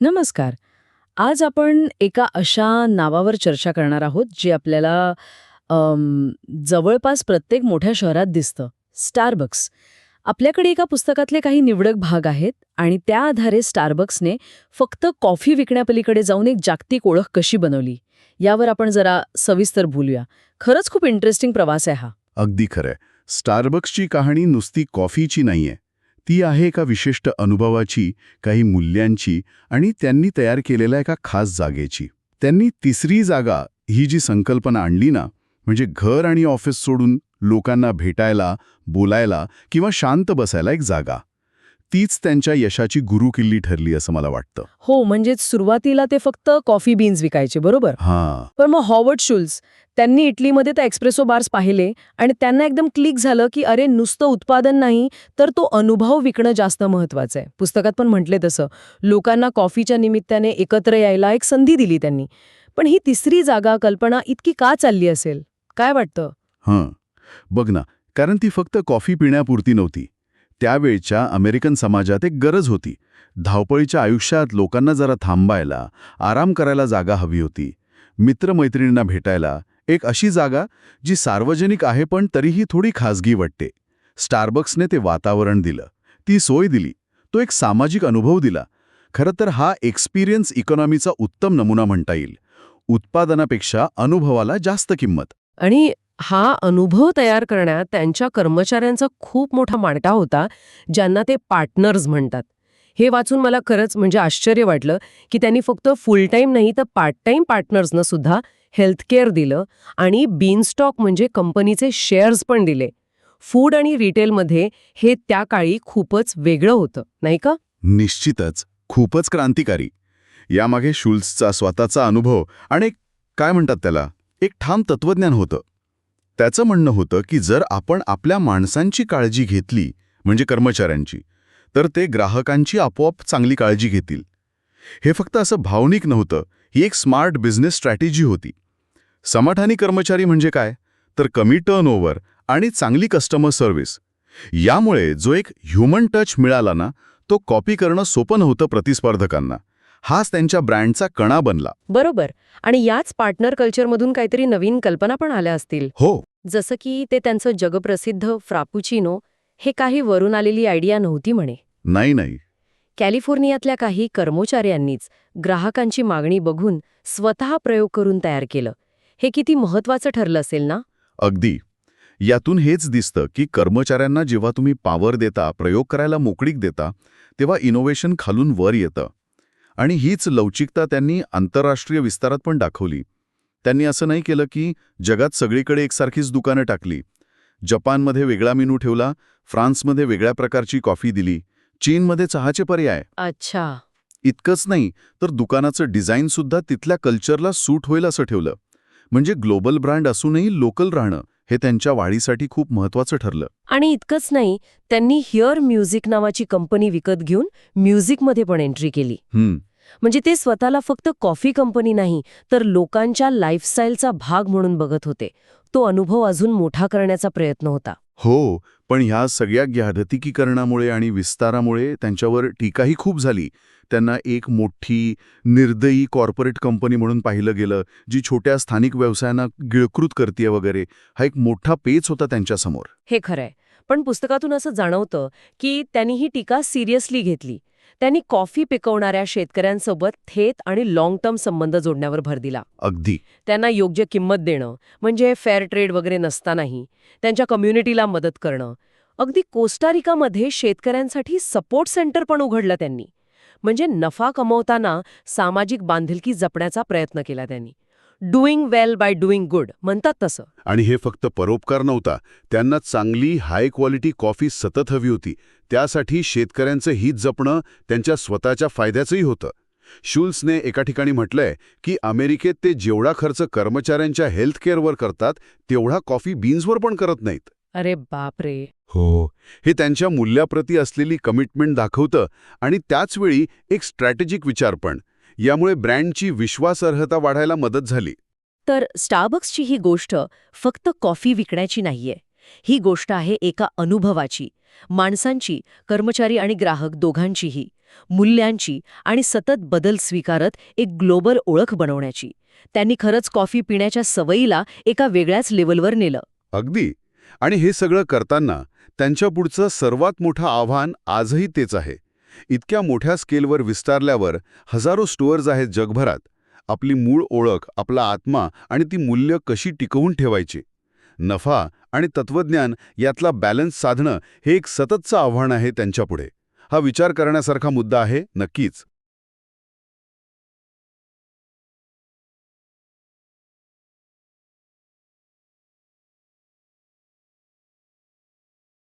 नमस्कार. आज आपण एका अशा नावावर चर्चा करणार आहोत जे आपल्याला जवळपास प्रत्येक मोठ्या शहरात दिसतं. स्टारबक्स आपल्याकडे एका पुस्तकातले काही निवडक भाग आहेत आणि त्या आधारे स्टारबक्सने फक्त कॉफी विकण्यापलीकडे जाऊन एक जागतिक ओळख कशी बनवली यावर आपण जरा सविस्तर बोलूया. खरंच खूप इंटरेस्टिंग प्रवास आहे हा. अगदी खरंय. स्टारबक्सची कहाणी नुसती कॉफीची नाहीये. ती आहे एका विशिष्ट अनुभवाची काही मूल्यांची आणि त्यांनी तयार केलेल्या एका खास जागेची. त्यांनी तिसरी जागा ही जी संकल्पना आणली ना म्हणजे घर आणि ऑफिस सोडून लोकांना भेटायला बोलायला किंवा शांत बसायला एक जागा. तीच त्यांच्या यशाची गुरुकिल्ली ठरली असं मला वाटतं. हो म्हणजेच सुरुवातीला ते फक्त कॉफी बीन्स विकायचे बरोबर? हां. पण मग हॉवर्ड शुल्स त्यांनी इटलीमध्ये त्या एक्सप्रेसो बार्स पाहिले आणि त्यांना एकदम क्लिक झालं की अरे नुसतं उत्पादन नाही तर तो अनुभव विकणं जास्त महत्वाचं आहे. पुस्तकात पण म्हटले तसं. लोकांना कॉफीच्या निमित्ताने एकत्र यायला एक संधी दिली त्यांनी. पण ही तिसरी जागा कल्पना इतकी का चालली असेल? काय वाटतं? हं. बघ ना कारण ती फक्त कॉफी पिण्यापुरती नव्हती. त्यावेळच्या अमेरिकन समाजात एक गरज होती. धावपळीच्या आयुष्यात लोकांना जरा थांबायला आराम करायला जागा हवी होती. मित्रमैत्रिणींना भेटायला एक अशी जागा जी सार्वजनिक आहे पण तरीही थोडी खाजगी वाटते. स्टारबक्सने ते वातावरण दिलं. ती सोय दिली. तो एक सामाजिक अनुभव दिला. खरं तर हा एक्सपिरियन्स इकॉनॉमीचा उत्तम नमुना म्हणता येईल. उत्पादनापेक्षा अनुभवाला जास्त किंमत. आणि हा अनुभव तयार करण्यात त्यांच्या कर्मचाऱ्यांचा खूप मोठा मांडटा होता ज्यांना ते पार्टनर्स म्हणतात. हे वाचून मला खरंच म्हणजे आश्चर्य वाटलं की त्यांनी फक्त फुल टाईम नाही तर पार्ट टाईम पार्टनर्सना सुद्धा हेल्थकेअर दिलं आणि बीनस्टॉक म्हणजे कंपनीचे शेअर्स पण दिले. फूड आणि रिटेलमध्ये हे त्या काळी खूपच वेगळं होतं नाही का? निश्चितच. खूपच क्रांतिकारी. यामागे शुल्सचा स्वतःचा अनुभव आणि काय म्हणतात त्याला एक ठाम तत्वज्ञान होतं. त्याचं म्हणणं होतं की जर आपण आपल्या माणसांची काळजी घेतली म्हणजे कर्मचाऱ्यांची तर ते ग्राहकांची आपोआप चांगली काळजी घेतील. हे फक्त असं भावनिक नव्हतं ही एक स्मार्ट बिझनेस स्ट्रॅटेजी होती. समाधानी कर्मचारी म्हणजे काय? तर कमी टर्नओव्हर आणि चांगली कस्टमर सर्व्हिस. यामुळे जो एक ह्युमन टच मिळाला ना तो कॉपी करणं सोपं नव्हतं प्रतिस्पर्धकांना. हाच त्यांच्या ब्रँडचा कणा बनला. बरोबर. आणि याच पार्टनर कल्चरमधून काहीतरी नवीन कल्पना पण आल्या असतील. हो. जसं की ते त्यांचं जगप्रसिद्ध फ्रापुचिनो हे काही वरून आलेली आयडिया नव्हती म्हणे. नाही नाही. कॅलिफोर्नियातल्या काही कर्मचाऱ्यांनीच ग्राहकांची मागणी बघून स्वतः प्रयोग करून तयार केलं. हे किती महत्वाचं ठरलं असेल ना? अगदी. यातून हेच दिसतं की कर्मचाऱ्यांना जेव्हा तुम्ही पावर देता प्रयोग करायला मोकळीक देता तेव्हा इनोव्हेशन खालून वर येतं. आणि हीच लवचिकता त्यांनी आंतरराष्ट्रीय विस्तारात पण दाखवली. त्यांनी असं नाही केलं की जगात सगळीकडे एकसारखीच दुकानं टाकली. जपानमध्ये वेगळा मेनू ठेवला फ्रान्समध्ये वेगळ्या प्रकारची कॉफी दिली चीनमध्ये चहाचे पर्याय. अच्छा. इतकंच नाही तर दुकानाचं डिझाईनसुद्धा तिथल्या कल्चरला सूट होईल असं ठेवलं. म्हणजे ग्लोबल ब्रँड असूनही लोकल राहणं हे त्यांच्या वाढीसाठी खूप महत्वाचं ठरलं. आणि इतकंच नाही त्यांनी हिअर म्युझिक नावाची कंपनी विकत घेऊन म्युझिकमध्ये पण एंट्री केली. म्हणजे ते स्वतःला फक्त कॉफी कंपनी नाही तर लोकांच्या लाईफस्टाईलचा भाग म्हणून बघत होते. तो अनुभव अजून मोठा करण्याचा प्रयत्न होता. हो पण ह्या सगळ्या जागतिकीकरणामुळे आणि विस्तारामुळे त्यांच्यावर टीकाही खूप झाली. त्यांना एक मोठी निर्दयी कॉर्पोरेट कंपनी म्हणून पाहिलं गेलं जी छोट्या स्थानिक व्यवसायांना गिळकृत करते वगैरे. हा एक मोठा पेच होता त्यांच्यासमोर. हे खरंय. पण पुस्तकातून असं जाणवतं की त्यांनी ही टीका सिरियसली घेतली. त्यांनी कॉफी पिकवणाऱ्या शेतकऱ्यांसोबत थेट आणि लाँग टर्म संबंध जोडण्यावर भर दिला. अगदी. त्यांना योग्य किंमत देणं म्हणजे फेअर ट्रेड वगैरे नसतानाही त्यांच्या कम्युनिटीला मदत करणं. अगदी कोस्टारिकामध्ये शेतकऱ्यांसाठी सपोर्ट सेंटर पण उघडलं त्यांनी. म्हणजे नफा कमवताना सामाजिक बांधिलकी जपण्याचा प्रयत्न केला त्यांनी. Doing well by doing good म्हणतात तसं. आणि हे फक्त परोपकार नव्हता त्यांना चांगली हाय क्वालिटी कॉफी सतत हवी होती त्यासाठी शेतकऱ्यांचं हित जपणं त्यांच्या स्वतःच्या फायद्याचंही होतं. शुल्सने एका ठिकाणी म्हटलंय की अमेरिकेत ते जेवढा खर्च कर्मचाऱ्यांच्या हेल्थकेअरवर करतात तेवढा कॉफी बीन्सवर पण करत नाहीत. अरे बापरे. हो हे त्यांच्या मूल्याप्रती असलेली कमिटमेंट दाखवतं आणि त्याचवेळी एक स्ट्रॅटेजिक विचार पण यामुळे ब्रँडची विश्वासार्हता वाढायला मदत झाली. तर स्टारबक्सची ही गोष्ट फक्त कॉफी विकण्याची नाहीये. ही गोष्ट आहे एका अनुभवाची माणसांची कर्मचारी आणि ग्राहक दोघांचीही मूल्यांची आणि सतत बदल स्वीकारत एक ग्लोबल ओळख बनवण्याची. त्यांनी खरंच कॉफी पिण्याच्या सवयीला एका वेगळ्याच लेवलवर नेलं. अगदी. आणि हे सगळं करताना त्यांच्या पुढचं सर्वात मोठं आव्हान आजही तेच आहे. इतक्या मोठ्या स्केलवर विस्तारल्यावर हजारो स्टोअर्स आहेत जगभरात. आपली मूळ ओळख आपला आत्मा आणि ती मूल्य कशी टिकवून ठेवायची? नफा आणि तत्वज्ञान यातला बॅलन्स साधणं हे एक सततचं आव्हान आहे त्यांच्यापुढे. हा विचार करण्यासारखा मुद्दा आहे नक्कीच.